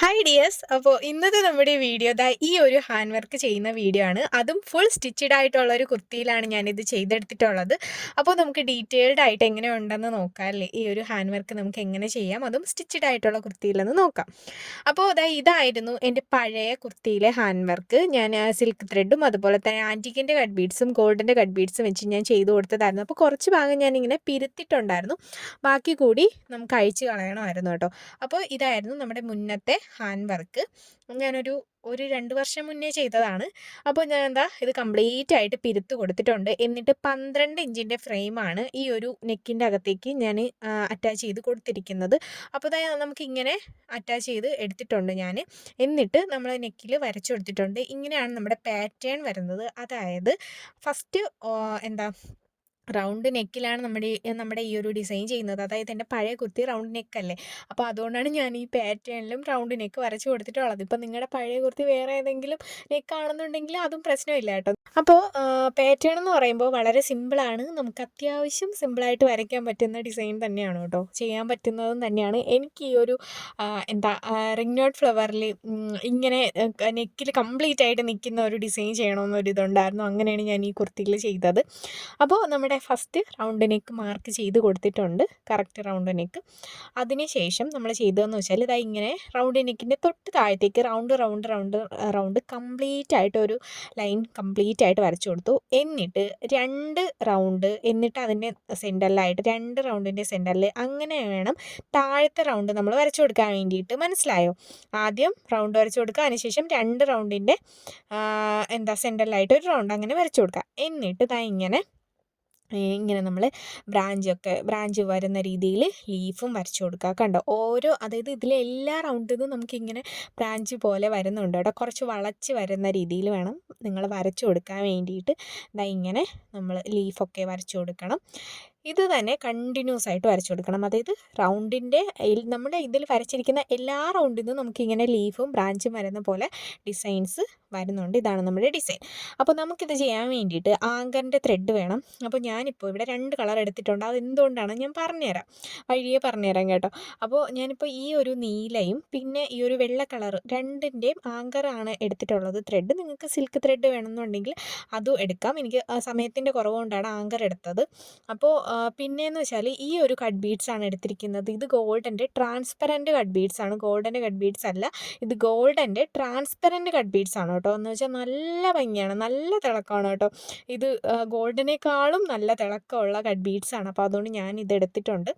Hi dears അപ്പോൾ ഇന്നത്തെ നമ്മുടെ വീഡിയോ ദാ ഈ ഒരു ഹാൻഡ് വർക്ക് ചെയ്യുന്ന വീഡിയോ ആണ്. അതും ഫുൾ സ്റ്റിച്ചഡ് ആയിട്ടുള്ള ഒരു കുർത്തിയിലാണ് ഞാനിത് ചെയ്തെടുത്തിട്ടുള്ളത്. അപ്പോൾ നമുക്ക് ഡീറ്റെയിൽഡ് ആയിട്ട് എങ്ങനെ ഉണ്ടെന്ന് നോക്കാം അല്ലേ? ഈ ഒരു ഹാൻഡ് വർക്ക് നമുക്ക് എങ്ങനെ ചെയ്യാം അതും സ്റ്റിച്ചഡ് ആയിട്ടുള്ള കുർത്തിയിലെന്ന് നോക്കാം. അപ്പോൾ ദാ ഇതായിരുന്നു എന്റെ പഴയ കുർത്തിയിലെ ഹാൻഡ് വർക്ക് ഞാൻ സിൽക്ക് ത്രെഡും അതുപോലെ തന്നെ ആന്റിക്കിന്റെ കട്ട് ബീഡ്സും ഗോൾഡിന്റെ കട്ട് ബീഡ്സും വെച്ച് ഞാൻ ചെയ്തു കൊടുത്തതായിരുന്നു. അപ്പോൾ കുറച്ച് ഭാഗം ഞാനിങ്ങനെ പിരുത്തിട്ടുണ്ടായിരുന്നു. ബാക്കി കൂടി നമുക്ക് അഴിച്ച് കളയണമായിരുന്നു കേട്ടോ. അപ്പോൾ ഇതായിരുന്നു നമ്മുടെ മുന്നത്തെ ഹാൻഡ് വർക്ക്. ഞാനൊരു ഒരു രണ്ട് വർഷം മുന്നേ ചെയ്തതാണ്. അപ്പോൾ ഞാൻ എന്താ ഇത് കംപ്ലീറ്റ് ആയിട്ട് പിരുത്ത് കൊടുത്തിട്ടുണ്ട്. എന്നിട്ട് പന്ത്രണ്ട് ഇഞ്ചിന്റെ ഫ്രെയിമാണ് ഈ ഒരു നെക്കിന്റെ അകത്തേക്ക് ഞാൻ അറ്റാച്ച് ചെയ്ത് കൊടുത്തിരിക്കുന്നത്. അപ്പോൾ അതായത് നമുക്കിങ്ങനെ അറ്റാച്ച് ചെയ്ത് എടുത്തിട്ടുണ്ട് ഞാൻ എന്നിട്ട് നമ്മൾ നെക്കിൽ വരച്ചു കൊടുത്തിട്ടുണ്ട്. ഇങ്ങനെയാണ് നമ്മുടെ പാറ്റേൺ വരുന്നത്. അതായത് ഫസ്റ്റ് എന്താ റൗണ്ട് നെക്കിലാണ് നമ്മുടെ നമ്മുടെ ഈ ഒരു ഡിസൈൻ ചെയ്യുന്നത്. അതായത് എന്റെ പഴയ കുർത്തി റൗണ്ട് നെക്കല്ലേ. അപ്പോൾ അതുകൊണ്ടാണ് ഞാൻ ഈ പാറ്റേണിലും റൗണ്ട് നെക്ക് വരച്ച് കൊടുത്തിട്ടുള്ളത്. ഇപ്പം നിങ്ങളുടെ പഴയ കുർത്തി വേറെ ഏതെങ്കിലും നെക്കാണെന്നുണ്ടെങ്കിൽ അതും പ്രശ്നമില്ല കേട്ടോ. അപ്പോൾ പാറ്റേൺ എന്ന് പറയുമ്പോൾ വളരെ സിമ്പിളാണ്. നമുക്ക് അത്യാവശ്യം സിമ്പിളായിട്ട് വരയ്ക്കാൻ പറ്റുന്ന ഡിസൈൻ തന്നെയാണ് കേട്ടോ. ചെയ്യാൻ പറ്റുന്നതും തന്നെയാണ്. എനിക്ക് ഈ ഒരു എന്താ റിംഗ് നോട്ട് ഫ്ലവറിൽ ഇങ്ങനെ നെക്കിൽ കംപ്ലീറ്റ് ആയിട്ട് നിൽക്കുന്ന ഒരു ഡിസൈൻ ചെയ്യണമെന്നൊരു ഇതുണ്ടായിരുന്നു അങ്ങനെയാണ് ഞാൻ ഈ കുർത്തിയിൽ ചെയ്തത്. അപ്പോൾ നമ്മുടെ ഫസ്റ്റ് റൗണ്ടിനേക്ക് മാർക്ക് ചെയ്ത് കൊടുത്തിട്ടുണ്ട്. കറക്റ്റ് റൗണ്ടിനേക്ക് അതിനുശേഷം നമ്മൾ ചെയ്തതെന്ന് വെച്ചാൽ ഇതാ ഇങ്ങനെ റൗണ്ടിനേക്കിന്റെ തൊട്ട് താഴത്തേക്ക് round round round round complete ആയിട്ട് ഒരു ലൈൻ കംപ്ലീറ്റ് ആയിട്ട് വരച്ചു കൊടുത്തു. എന്നിട്ട് രണ്ട് റൗണ്ട് എന്നിട്ട് അതിന്റെ സെന്ററിലായിട്ട് രണ്ട് റൗണ്ടിന്റെ സെന്ററിൽ അങ്ങനെ വേണം താഴത്തെ റൗണ്ട് നമ്മൾ വരച്ചു കൊടുക്കാൻ വേണ്ടിയിട്ട്. മനസ്സിലായോ? ആദ്യം റൗണ്ട് വരച്ചു കൊടുക്കുക. അതിനുശേഷം രണ്ട് റൗണ്ടിന്റെ എന്താ സെന്ററിലായിട്ട് ഒരു റൗണ്ട് അങ്ങനെ വരച്ചു കൊടുക്കുക. എന്നിട്ട് ഇതാ ഇങ്ങനെ ഇങ്ങനെ നമ്മൾ ബ്രാഞ്ചൊക്കെ ബ്രാഞ്ച് വരുന്ന രീതിയിൽ ലീഫും വരച്ചു കൊടുക്കുക. കണ്ടോ? ഓരോ അതായത് ഇതിലെ എല്ലാ റൗണ്ടിലും നമുക്കിങ്ങനെ ബ്രാഞ്ച് പോലെ വരുന്നുണ്ട് കേട്ടോ. കുറച്ച് വളച്ച് വരുന്ന രീതിയിൽ വേണം നിങ്ങൾ വരച്ചു കൊടുക്കാൻ വേണ്ടിയിട്ട്. ദാ ഇങ്ങനെ നമ്മൾ ലീഫൊക്കെ വരച്ചു കൊടുക്കണം. ഇത് തന്നെ കണ്ടിന്യൂസ് ആയിട്ട് വരച്ചു കൊടുക്കണം. അതായത് റൗണ്ടിന്റെ നമ്മുടെ ഇതിൽ വരച്ചിരിക്കുന്ന എല്ലാ റൗണ്ടിൽ നിന്നും നമുക്കിങ്ങനെ ലീഫും ബ്രാഞ്ചും വരുന്ന പോലെ ഡിസൈൻസ് വരുന്നുണ്ട്. ഇതാണ് നമ്മുടെ ഡിസൈൻ. അപ്പോൾ നമുക്കിത് ചെയ്യാൻ വേണ്ടിയിട്ട് ആങ്കറിന്റെ ത്രെഡ് വേണം. അപ്പോൾ ഞാനിപ്പോൾ ഇവിടെ രണ്ട് കളർ എടുത്തിട്ടുണ്ട്. അത് എന്തുകൊണ്ടാണ് ഞാൻ പറഞ്ഞുതരാം. വഴിയെ പറഞ്ഞുതരാം കേട്ടോ. അപ്പോൾ ഞാനിപ്പോൾ ഈ ഒരു നീലയും പിന്നെ ഈ ഒരു വെള്ള കളർ രണ്ടിന്റെയും ആങ്കറാണ് എടുത്തിട്ടുള്ളത് ത്രെഡ് നിങ്ങൾക്ക് സിൽക്ക് ത്രെഡ് വേണമെന്നുണ്ടെങ്കിൽ അതും എടുക്കാം. എനിക്ക് സമയത്തിന്റെ കുറവുകൊണ്ടാണ് ആങ്കർ എടുത്തത്. അപ്പോൾ പിന്നെയെന്ന് വെച്ചാൽ ഈ ഒരു കട്ട് ബീഡ്സ് ആണ് എടുത്തിരിക്കുന്നത്. ഇത് ഗോൾഡന്റെ ട്രാൻസ്പെറന്റ് കട്ട് ബീഡ്സ് ആണ്. ഗോൾഡന്റെ കട്ട് ബീഡ്സ് അല്ല. ഇത് ഗോൾഡന്റെ ട്രാൻസ്പെറന്റ് കട്ട് ബീഡ്സ് ആണ് കേട്ടോ. എന്ന് വെച്ചാൽ നല്ല ഭംഗിയാണ്. നല്ല തിളക്കമാണ് കേട്ടോ. ഇത് ഗോൾഡിനേക്കാളും നല്ല തിളക്കമുള്ള കട്ട് ബീഡ്സ് ആണ്. അപ്പോൾ അതുകൊണ്ട് ഞാൻ ഇത് എടുത്തിട്ടുണ്ട്.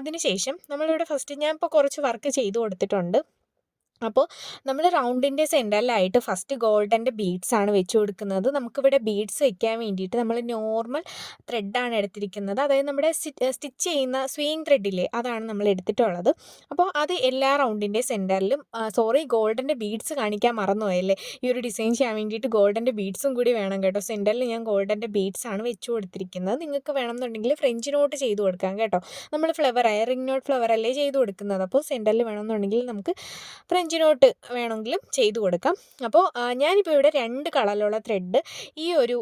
അതിനുശേഷം നമ്മളിവിടെ ഫസ്റ്റ് ഞാൻ ഇപ്പോൾ കുറച്ച് വർക്ക് ചെയ്ത് കൊടുത്തിട്ടുണ്ട്. അപ്പോൾ നമ്മൾ റൗണ്ടിന്റെ സെന്ററിലായിട്ട് ഫസ്റ്റ് ഗോൾഡന്റെ ബീഡ്സ് ആണ് വെച്ച് കൊടുക്കുന്നത്. നമുക്കിവിടെ ബീഡ്സ് വെക്കാൻ വേണ്ടിയിട്ട് നമ്മൾ നോർമൽ ത്രെഡാണ് എടുത്തിരിക്കുന്നത്. അതായത് നമ്മുടെ സ്റ്റിച്ച് ചെയ്യുന്ന സ്വീങ് ത്രെഡില്ലേ അതാണ് നമ്മൾ എടുത്തിട്ടുള്ളത്. അപ്പോൾ അത് എല്ലാ റൗണ്ടിന്റെ സെന്ററിലും സോറി ഗോൾഡന്റെ ബീഡ്സ് കാണിക്കാൻ മറന്നുപോയല്ലേ? ഈ ഒരു ഡിസൈൻ ചെയ്യാൻ വേണ്ടിയിട്ട് ഗോൾഡന്റെ ബീഡ്സും കൂടി വേണം കേട്ടോ. സെന്ററിൽ ഞാൻ ഗോൾഡന്റെ ബീഡ്സ് ആണ് വെച്ച് കൊടുത്തിരിക്കുന്നത്. നിങ്ങൾക്ക് വേണമെന്നുണ്ടെങ്കിൽ ഫ്രഞ്ച് നോട്ട് ചെയ്ത് കൊടുക്കാം കേട്ടോ. നമ്മൾ ഫ്ലവർ ആയ റിംഗ് നോട്ട് ഫ്ലവർ അല്ലേ ചെയ്ത് കൊടുക്കുന്നത്. അപ്പോൾ സെന്ററിൽ വേണമെന്നുണ്ടെങ്കിൽ നമുക്ക് ഫ്രഞ്ച് നോട്ട് വേണമെങ്കിലും ചെയ്തു കൊടുക്കാം. അപ്പോൾ ഞാനിപ്പോൾ ഇവിടെ രണ്ട് കളറിലുള്ള ത്രെഡ് ഈ ഒരു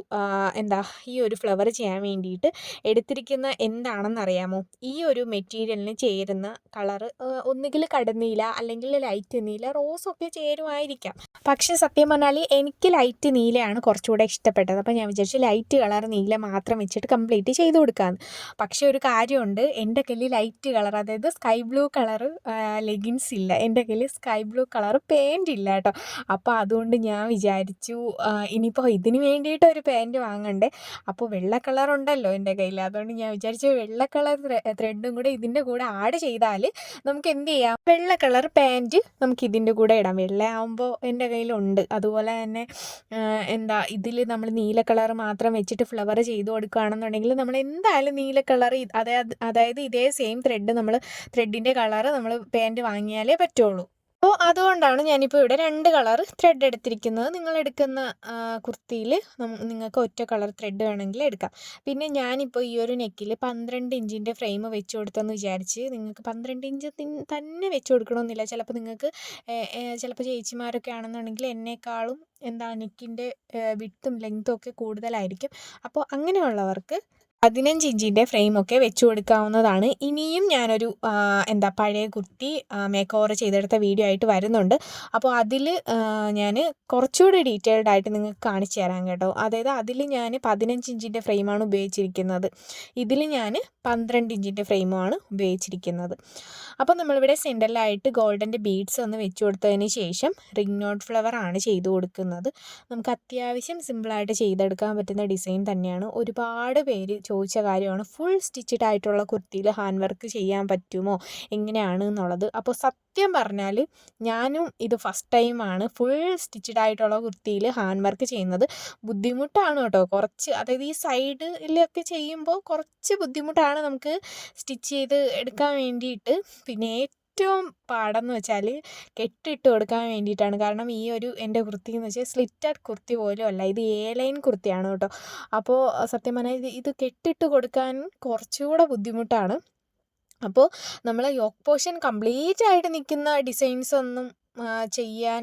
എന്താ ഈ ഒരു ഫ്ലവർ ചെയ്യാൻ വേണ്ടിയിട്ട് എടുത്തിരിക്കുന്ന എന്താണെന്ന് അറിയാമോ ഈ ഒരു മെറ്റീരിയലിന് ചേരുന്ന കളർ ഒന്നുകിൽ കടന്നീല അല്ലെങ്കിൽ ലൈറ്റ് നീല റോസൊക്കെ ചേരുമായിരിക്കാം. പക്ഷേ സത്യം പറഞ്ഞാൽ എനിക്ക് ലൈറ്റ് നീലയാണ് കുറച്ചുകൂടെ ഇഷ്ടപ്പെട്ടത്. അപ്പോൾ ഞാൻ വിചാരിച്ചു ലൈറ്റ് കളർ നീല മാത്രം വെച്ചിട്ട് കംപ്ലീറ്റ് ചെയ്ത് കൊടുക്കാമെന്ന് പക്ഷേ ഒരു കാര്യമുണ്ട്. എന്റെ കയ്യിൽ ലൈറ്റ് കളർ അതായത് സ്കൈ ബ്ലൂ കളർ ലെഗിൻസ് ഇല്ല. എന്റെ കയ്യിൽ സ്കൈ ബ്ലൂ കളർ പാന്റ് ഇല്ല കേട്ടോ. അപ്പോൾ അതുകൊണ്ട് ഞാൻ വിചാരിച്ചു ഇനിയിപ്പോൾ ഇതിന് വേണ്ടിയിട്ട് ഒരു പാന്റ് വാങ്ങണ്ടേ? അപ്പോൾ വെള്ള കളർ ഉണ്ടല്ലോ എന്റെ കയ്യിൽ അതുകൊണ്ട് ഞാൻ വിചാരിച്ചു വെള്ള കളർ ത്രെഡും കൂടെ ഇതിന്റെ കൂടെ ആഡ് ചെയ്താൽ നമുക്ക് എന്ത് ചെയ്യാം? വെള്ള കളർ പാന്റ് നമുക്ക് ഇതിന്റെ കൂടെ ഇടാം. വെള്ള ആകുമ്പോൾ എന്റെ കയ്യിലുണ്ട് അതുപോലെ തന്നെ എന്താ ഇതിൽ നമ്മൾ നീല കളർ മാത്രം വെച്ചിട്ട് ഫ്ലവർ ചെയ്ത് കൊടുക്കുകയാണെന്നുണ്ടെങ്കിൽ നമ്മൾ എന്തായാലും നീല കളർ അതായത് അതായത് ഇതേ സെയിം ത്രെഡ് നമ്മൾ ത്രെഡിന്റെ കളർ നമ്മൾ പാന്റ് വാങ്ങിയാലേ പറ്റുള്ളൂ. അപ്പോൾ അതുകൊണ്ടാണ് ഞാനിപ്പോൾ ഇവിടെ രണ്ട് കളർ ത്രെഡ് എടുത്തിരിക്കുന്നത്. നിങ്ങൾ എടുക്കുന്ന കുർത്തിയിൽ നിങ്ങൾക്ക് ഒറ്റ കളർ ത്രെഡ് വേണമെങ്കിൽ എടുക്കാം. പിന്നെ ഞാനിപ്പോൾ ഈ ഒരു നെക്കിൽ പന്ത്രണ്ട് ഇഞ്ചിന്റെ ഫ്രെയിം വെച്ച് കൊടുത്തെന്ന് വിചാരിച്ച് നിങ്ങൾക്ക് പന്ത്രണ്ട് ഇഞ്ച് തന്നെ വെച്ച് കൊടുക്കണമെന്നില്ല ചിലപ്പോൾ നിങ്ങൾക്ക് ചിലപ്പോൾ ചേച്ചിമാരൊക്കെ ആണെന്നുണ്ടെങ്കിൽ എന്നെക്കാളും എന്താ നെക്കിന്റെ വിട്ടും ലെങ്ത്തും ഒക്കെ കൂടുതലായിരിക്കും. അപ്പോൾ അങ്ങനെയുള്ളവർക്ക് പതിനഞ്ച് ഇഞ്ചിന്റെ ഫ്രെയിമൊക്കെ വെച്ച് കൊടുക്കാവുന്നതാണ്. ഇനിയും ഞാനൊരു എന്താ പഴയ കുർത്തി മേക്ക് ഓവർ ചെയ്തെടുത്ത വീഡിയോ ആയിട്ട് വരുന്നുണ്ട്. അപ്പോൾ അതിൽ ഞാൻ കുറച്ചുകൂടി ഡീറ്റെയിൽഡ് ആയിട്ട് നിങ്ങൾക്ക് കാണിച്ചു തരാം കേട്ടോ. അതായത് അതിൽ ഞാൻ പതിനഞ്ച് ഇഞ്ചിന്റെ ഫ്രെയിമാണ് ഉപയോഗിച്ചിരിക്കുന്നത്. ഇതിൽ ഞാൻ പന്ത്രണ്ട് ഇഞ്ചിന്റെ ഫ്രെയിമുമാണ് ഉപയോഗിച്ചിരിക്കുന്നത്. അപ്പോൾ നമ്മളിവിടെ സെന്ററിലായിട്ട് ഗോൾഡന്റെ ബീഡ്സ് ഒന്ന് വെച്ച് കൊടുത്തതിന് ശേഷം റിംഗ് നോട്ട് ഫ്ലവർ ആണ് ചെയ്തു കൊടുക്കുന്നത്. നമുക്ക് അത്യാവശ്യം സിമ്പിളായിട്ട് ചെയ്തെടുക്കാൻ പറ്റുന്ന ഡിസൈൻ തന്നെയാണ്. ഒരുപാട് പേര് ചോദിച്ച കാര്യമാണ് ഫുൾ സ്റ്റിച്ചിട്ടായിട്ടുള്ള കുർത്തിയിൽ ഹാൻഡ് വർക്ക് ചെയ്യാൻ പറ്റുമോ? എങ്ങനെയാണ്? എന്നുള്ളത്. അപ്പോൾ സത്യം പറഞ്ഞാൽ ഞാനും ഇത് ഫസ്റ്റ് ടൈമാണ് ഫുൾ സ്റ്റിച്ചഡ് ആയിട്ടുള്ള കുർത്തിയിൽ ഹാൻഡ് വർക്ക് ചെയ്യുന്നത്. ബുദ്ധിമുട്ടാണ് കേട്ടോ. കുറച്ച് അതായത് ഈ സൈഡിലൊക്കെ ചെയ്യുമ്പോൾ കുറച്ച് ബുദ്ധിമുട്ടാണ് നമുക്ക് സ്റ്റിച്ച് ചെയ്ത് എടുക്കാൻ വേണ്ടിയിട്ട്. പിന്നെ ഏറ്റവും പാടെന്ന് വെച്ചാൽ കെട്ടിട്ട് കൊടുക്കാൻ വേണ്ടിയിട്ടാണ്. കാരണം ഈ ഒരു എന്റെ കുർത്തി എന്ന് വെച്ചാൽ സ്ലിറ്റഡ് കുർത്തി പോലും അല്ല. ഇത് എ ലൈൻ കുർത്തിയാണ് കേട്ടോ. അപ്പോൾ സത്യം പറഞ്ഞാൽ ഇത് ഇത് കെട്ടിട്ട് കൊടുക്കാൻ കുറച്ചുകൂടെ ബുദ്ധിമുട്ടാണ്. അപ്പോൾ നമ്മൾ യോക്ക് പോർഷൻ കംപ്ലീറ്റ് ആയിട്ട് നിൽക്കുന്ന ഡിസൈൻസ് ഒന്നും ചെയ്യാൻ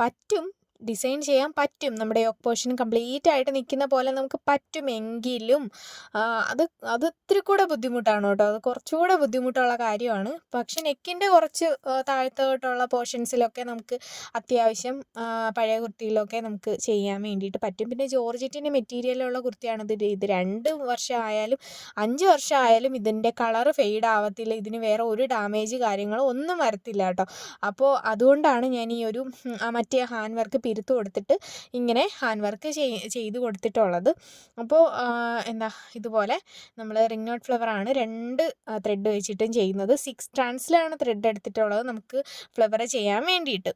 പറ്റും. ഡിസൈൻ ചെയ്യാൻ പറ്റും. നമ്മുടെ യോക്ക് പോർഷൻ കംപ്ലീറ്റ് ആയിട്ട് നിൽക്കുന്ന പോലെ നമുക്ക് പറ്റുമെങ്കിലും അത് അത് ഇത്തിരി കൂടെ ബുദ്ധിമുട്ടാണ് കേട്ടോ. അത് കുറച്ചുകൂടെ ബുദ്ധിമുട്ടുള്ള കാര്യമാണ്. പക്ഷെ നെക്കിന്റെ കുറച്ച് താഴ്ത്തോട്ടുള്ള പോർഷൻസിലൊക്കെ നമുക്ക് അത്യാവശ്യം പഴയ കുർത്തിയിലൊക്കെ നമുക്ക് ചെയ്യാൻ വേണ്ടിയിട്ട് പറ്റും. പിന്നെ ജോർജറ്റിന്റെ മെറ്റീരിയലുള്ള കുർത്തിയാണ് ഇത്. രണ്ട് വർഷമായാലും അഞ്ച് വർഷമായാലും ഇതിന്റെ കളർ ഫെയ്ഡ് ആവത്തില്ല. ഇതിന് വേറെ ഒരു ഡാമേജ് കാര്യങ്ങളോ ഒന്നും വരത്തില്ല കേട്ടോ. അപ്പോൾ അതുകൊണ്ടാണ് ഞാൻ ഈ ഒരു മറ്റേ ഹാൻഡ് വർക്ക് പിരുത്ത് കൊടുത്തിട്ട് ഇങ്ങനെ ഹാൻഡ് വർക്ക് ചെയ്ത് കൊടുത്തിട്ടുള്ളത്. അപ്പോൾ എന്താ ഇതുപോലെ നമ്മൾ റിംഗ് നോട്ട് ഫ്ലവർ ആണ് രണ്ട് ത്രെഡ് വെച്ചിട്ടും ചെയ്യുന്നത്. സിക്സ് ട്രാൻസിലാണ് ത്രെഡ് എടുത്തിട്ടുള്ളത്. നമുക്ക് ഫ്ലവർ ചെയ്യാൻ വേണ്ടിയിട്ട്.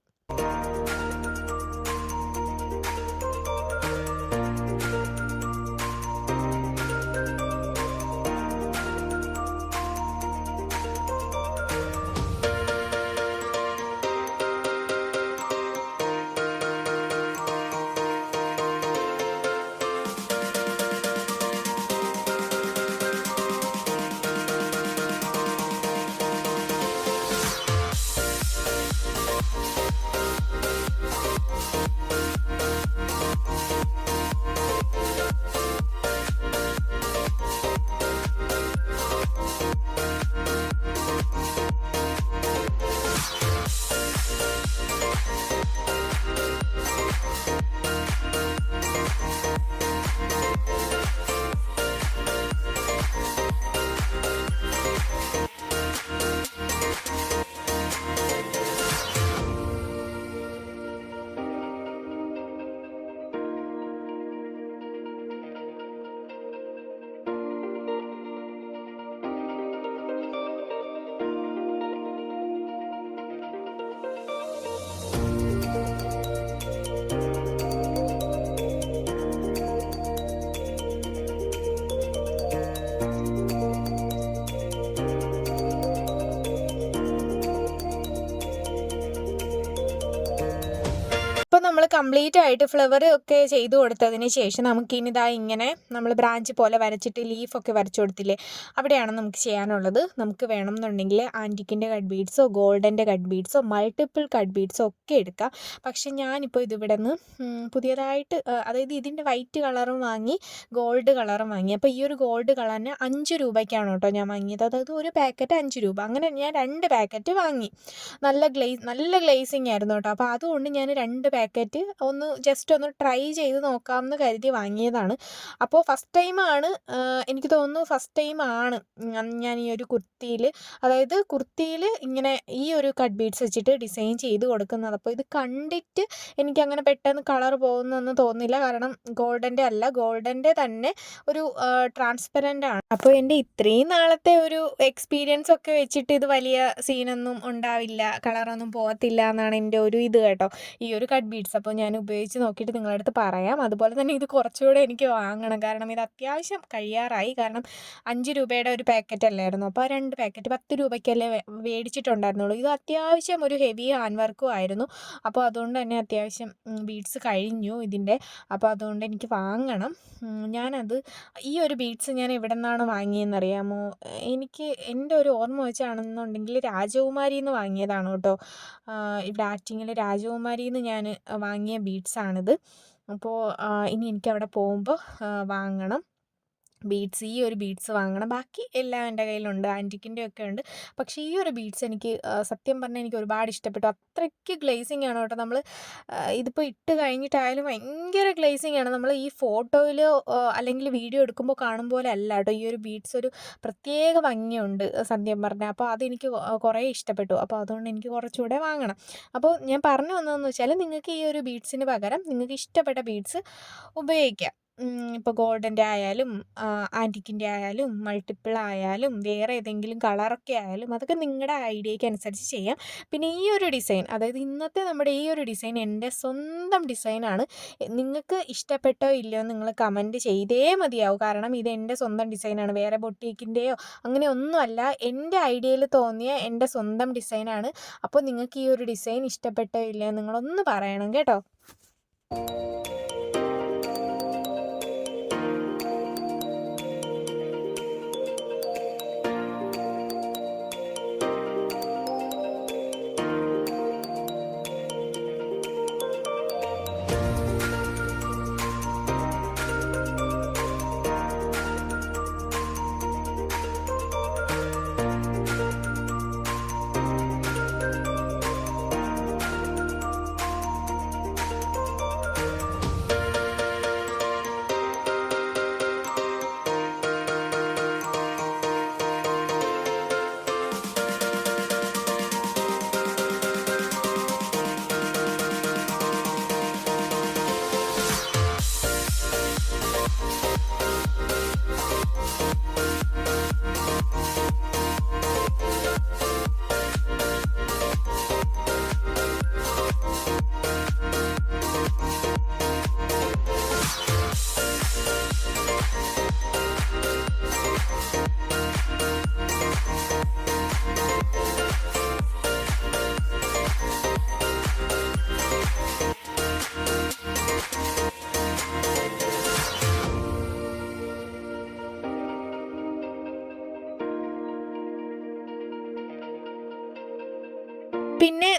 കംപ്ലീറ്റ് ആയിട്ട് ഫ്ലവർ ഒക്കെ ചെയ്ത് കൊടുത്തതിന് ശേഷം നമുക്ക് ഇനി ഇതാ ഇങ്ങനെ നമ്മൾ ബ്രാഞ്ച് പോലെ വരച്ചിട്ട് ലീഫൊക്കെ വരച്ചു കൊടുത്തില്ലേ അവിടെയാണ് നമുക്ക് ചെയ്യാനുള്ളത്. നമുക്ക് വേണം എന്നുണ്ടെങ്കിൽ ആന്റിക്കിന്റെ കട്ട് ബീഡ്സോ ഗോൾഡന്റെ കട്ട് ബീഡ്സോ മൾട്ടിപ്പിൾ കട്ട് ബീഡ്സോ ഒക്കെ എടുക്കാം. പക്ഷെ ഞാനിപ്പോൾ ഇതിവിടെ നിന്ന് പുതിയതായിട്ട് അതായത് ഇതിന്റെ വൈറ്റ് കളറും വാങ്ങി ഗോൾഡ് കളറും വാങ്ങി. അപ്പോൾ ഈ ഒരു ഗോൾഡ് കളറിന് അഞ്ച് രൂപയ്ക്കാണ് കേട്ടോ ഞാൻ വാങ്ങിയത്. അതായത് ഒരു പാക്കറ്റ് അഞ്ച് രൂപ. അങ്ങനെ ഞാൻ രണ്ട് പാക്കറ്റ് വാങ്ങി. നല്ല ഗ്ലേസ് നല്ല ഗ്ലേസിങ് ആയിരുന്നു കേട്ടോ. അപ്പോൾ അതുകൊണ്ട് ഞാൻ രണ്ട് പാക്കറ്റ് ഒന്ന് ജസ്റ്റ് ഒന്ന് ട്രൈ ചെയ്ത് നോക്കാമെന്ന് കരുതി വാങ്ങിയതാണ്. അപ്പോൾ ഫസ്റ്റ് ടൈമാണ് എനിക്ക് തോന്നുന്നു ഫസ്റ്റ് ടൈമാണ് ഞാൻ ഈ ഒരു കുർത്തിയിൽ അതായത് കുർത്തിയിൽ ഇങ്ങനെ ഈ ഒരു കട്ട് ബീഡ്സ് വെച്ചിട്ട് ഡിസൈൻ ചെയ്ത് കൊടുക്കുന്നത്. അപ്പോൾ ഇത് കണ്ടിട്ട് എനിക്ക് അങ്ങനെ പെട്ടെന്ന് കളർ പോകുന്നൊന്നും തോന്നില്ല കാരണം ഗോൾഡന്റെ അല്ല ഗോൾഡന്റെ തന്നെ ഒരു ട്രാൻസ്പെറന്റ് ആണ്. അപ്പോൾ എന്റെ ഇത്രയും നാളത്തെ ഒരു എക്സ്പീരിയൻസ് ഒക്കെ വെച്ചിട്ട് ഇത് വലിയ സീനൊന്നും ഉണ്ടാവില്ല കളറൊന്നും പോകത്തില്ല എന്നാണ് എന്റെ ഒരു ഇത് കേട്ടോ. ഈ ഒരു കട്ട് ബീഡ്സ് അപ്പോൾ ഞാൻ ഉപയോഗിച്ച് നോക്കിയിട്ട് നിങ്ങളുടെ അടുത്ത് പറയാം. അതുപോലെ തന്നെ ഇത് കുറച്ചുകൂടെ എനിക്ക് വാങ്ങണം. കാരണം ഇത് അത്യാവശ്യം കഴിയാറായി. കാരണം അഞ്ച് രൂപയുടെ ഒരു പാക്കറ്റ് അല്ലായിരുന്നു. അപ്പോൾ രണ്ട് പാക്കറ്റ് പത്ത് രൂപയ്ക്കല്ലേ മേടിച്ചിട്ടുണ്ടായിരുന്നുള്ളൂ ഇത് അത്യാവശ്യം ഒരു ഹെവി ഹാൻഡ് വർക്കും ആയിരുന്നു. അപ്പോൾ അതുകൊണ്ട് തന്നെ അത്യാവശ്യം ബീഡ്സ് കഴിഞ്ഞു ഇതിന്റെ. അപ്പോൾ അതുകൊണ്ട് എനിക്ക് വാങ്ങണം. ഞാനത് ഈ ഒരു ബീഡ്സ് ഞാൻ എവിടെ നിന്നാണ് വാങ്ങിയെന്നറിയാമോ? എനിക്ക് എന്റെ ഒരു ഓർമ്മ വെച്ചാണെന്നുണ്ടെങ്കിൽ രാജകുമാരിയിൽ നിന്ന് വാങ്ങിയതാണ് കേട്ടോ. ഇവിടെ ആറ്റിങ്ങിൽ രാജകുമാരിയിൽ നിന്ന് ഞാൻ വാങ്ങിയ ബീഡ്സാണിത്. അപ്പോൾ ഇനി എനിക്ക് അവിടെ പോകുമ്പോൾ വാങ്ങണം. ബീഡ്സ് ഈ ഒരു ബീഡ്സ് വാങ്ങണം. ബാക്കി എല്ലാം എന്റെ കയ്യിലുണ്ട് ആന്റിക്കിന്റെ ഒക്കെ ഉണ്ട്. പക്ഷേ ഈ ഒരു ബീഡ്സ് എനിക്ക് സത്യം പറഞ്ഞാൽ എനിക്ക് ഒരുപാട് ഇഷ്ടപ്പെട്ടു. അത്രയ്ക്ക് ഗ്ലേസിങ് ആണ് കേട്ടോ നമ്മൾ ഇതിപ്പോൾ ഇട്ട് കഴിഞ്ഞിട്ടായാലും ഭയങ്കര ഗ്ലേസിങ് ആണ്. നമ്മൾ ഈ ഫോട്ടോയിൽ അല്ലെങ്കിൽ വീഡിയോ എടുക്കുമ്പോൾ കാണും പോലെ അല്ല കേട്ടോ. ഈ ഒരു ബീഡ്സ് ഒരു പ്രത്യേക ഭംഗിയുണ്ട് സത്യം പറഞ്ഞാൽ. അപ്പോൾ അതെനിക്ക് കുറേ ഇഷ്ടപ്പെട്ടു. അപ്പോൾ അതുകൊണ്ട് എനിക്ക് കുറച്ചുകൂടെ വാങ്ങണം. അപ്പോൾ ഞാൻ പറഞ്ഞു വന്നതെന്ന് വെച്ചാൽ നിങ്ങൾക്ക് ഈ ഒരു ബീഡ്സിന് പകരം നിങ്ങൾക്ക് ഇഷ്ടപ്പെട്ട ബീഡ്സ് ഉപയോഗിക്കാം. ഇപ്പോൾ ഗോൾഡന്റെ ആയാലും ആന്റിക്കിന്റെ ആയാലും മൾട്ടിപ്പിൾ ആയാലും വേറെ ഏതെങ്കിലും കളറൊക്കെ ആയാലും അതൊക്കെ നിങ്ങളുടെ ഐഡിയയ്ക്ക് അനുസരിച്ച് ചെയ്യാം. പിന്നെ ഈ ഒരു ഡിസൈൻ അതായത് ഇന്നത്തെ നമ്മുടെ ഈ ഒരു ഡിസൈൻ എന്റെ സ്വന്തം ഡിസൈനാണ് നിങ്ങൾക്ക് ഇഷ്ടപ്പെട്ടോ ഇല്ലയോ നിങ്ങൾ കമന്റ് ചെയ്തേ മതിയാവും. കാരണം ഇത് എന്റെ സ്വന്തം ഡിസൈനാണ് വേറെ ബൊട്ടീക്കിന്റെയോ അങ്ങനെ ഒന്നുമല്ല എന്റെ ഐഡിയയിൽ തോന്നിയ എന്റെ സ്വന്തം ഡിസൈനാണ് അപ്പോൾ നിങ്ങൾക്ക് ഈ ഒരു ഡിസൈൻ ഇഷ്ടപ്പെട്ടോ ഇല്ലയോ നിങ്ങളൊന്ന് പറയണം കേട്ടോ.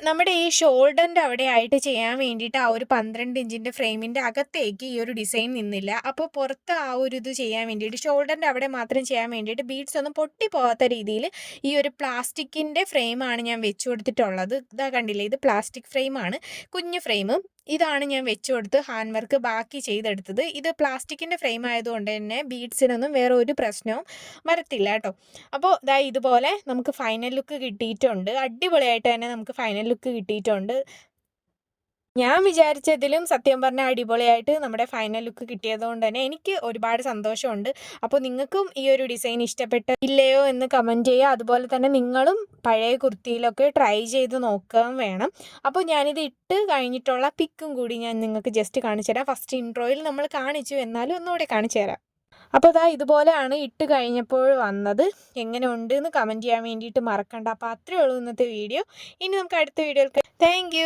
നമ്മുടെ ഈ ഷോൾഡറിന്റെ അവിടെ ആയിട്ട് ചെയ്യാൻ വേണ്ടിയിട്ട് ആ ഒരു പന്ത്രണ്ട് ഇഞ്ചിന്റെ ഫ്രെയിമിന്റെ അകത്തേക്ക് ഈ ഒരു ഡിസൈൻ നിന്നില്ല. അപ്പോൾ പുറത്ത് ആ ഒരു ഇത് ചെയ്യാൻ വേണ്ടിയിട്ട് ഷോൾഡറിന്റെ അവിടെ മാത്രം ചെയ്യാൻ വേണ്ടിയിട്ട് ബീഡ്സ് ഒന്നും പൊട്ടി പോകാത്ത രീതിയിൽ ഈ ഒരു പ്ലാസ്റ്റിക്കിന്റെ ഫ്രെയിമാണ് ഞാൻ വെച്ചു കൊടുത്തിട്ടുള്ളത്. ഇതാ കണ്ടില്ലേ ഇത് പ്ലാസ്റ്റിക് ഫ്രെയിമാണ് കുഞ്ഞ് ഫ്രെയിം. ഇതാണ് ഞാൻ വെച്ചു കൊടുത്ത് ഹാൻഡ് വർക്ക് ബാക്കി ചെയ്തെടുത്തത്. ഇത് പ്ലാസ്റ്റിക്കിന്റെ ഫ്രെയിം ആയതുകൊണ്ട് തന്നെ ബീഡ്സിനൊന്നും വേറെ ഒരു പ്രശ്നവും വരത്തില്ല കേട്ടോ. അപ്പോൾ ഇതാ ഇതുപോലെ നമുക്ക് ഫൈനൽ ലുക്ക് കിട്ടിയിട്ടുണ്ട്. അടിപൊളിയായിട്ട് തന്നെ നമുക്ക് ഫൈനൽ ലുക്ക് കിട്ടിയിട്ടുണ്ട്. ഞാൻ വിചാരിച്ചതിലും സത്യം പറഞ്ഞാൽ അടിപൊളിയായിട്ട് നമ്മുടെ ഫൈനൽ ലുക്ക് കിട്ടിയതുകൊണ്ട് തന്നെ എനിക്ക് ഒരുപാട് സന്തോഷമുണ്ട്. അപ്പോൾ നിങ്ങൾക്കും ഈ ഒരു ഡിസൈൻ ഇഷ്ടപ്പെട്ട ഇല്ലയോ എന്ന് കമന്റ് ചെയ്യുക. അതുപോലെ തന്നെ നിങ്ങളും പഴയ കുർത്തിയിലൊക്കെ ട്രൈ ചെയ്ത് നോക്കുകയും വേണം. അപ്പോൾ ഞാനിത് ഇട്ട് കഴിഞ്ഞിട്ടുള്ള പിക്കും കൂടി ഞാൻ നിങ്ങൾക്ക് ജസ്റ്റ് കാണിച്ചു തരാം. ഫസ്റ്റ് ഇൻട്രോയിൽ നമ്മൾ കാണിച്ചു. എന്നാലും ഒന്നുകൂടെ കാണിച്ചു തരാം. അപ്പോൾ ഇതാ ഇതുപോലെയാണ് ഇട്ട് കഴിഞ്ഞപ്പോൾ വന്നത്. എങ്ങനെ ഉണ്ട് എന്ന് കമന്റ് ചെയ്യാൻ വേണ്ടിയിട്ട് മറക്കണ്ട. അപ്പോൾ അത്രയേ ഉള്ളൂ ഇന്നത്തെ വീഡിയോ ഇനി നമുക്ക് അടുത്ത വീഡിയോയിൽ താങ്ക്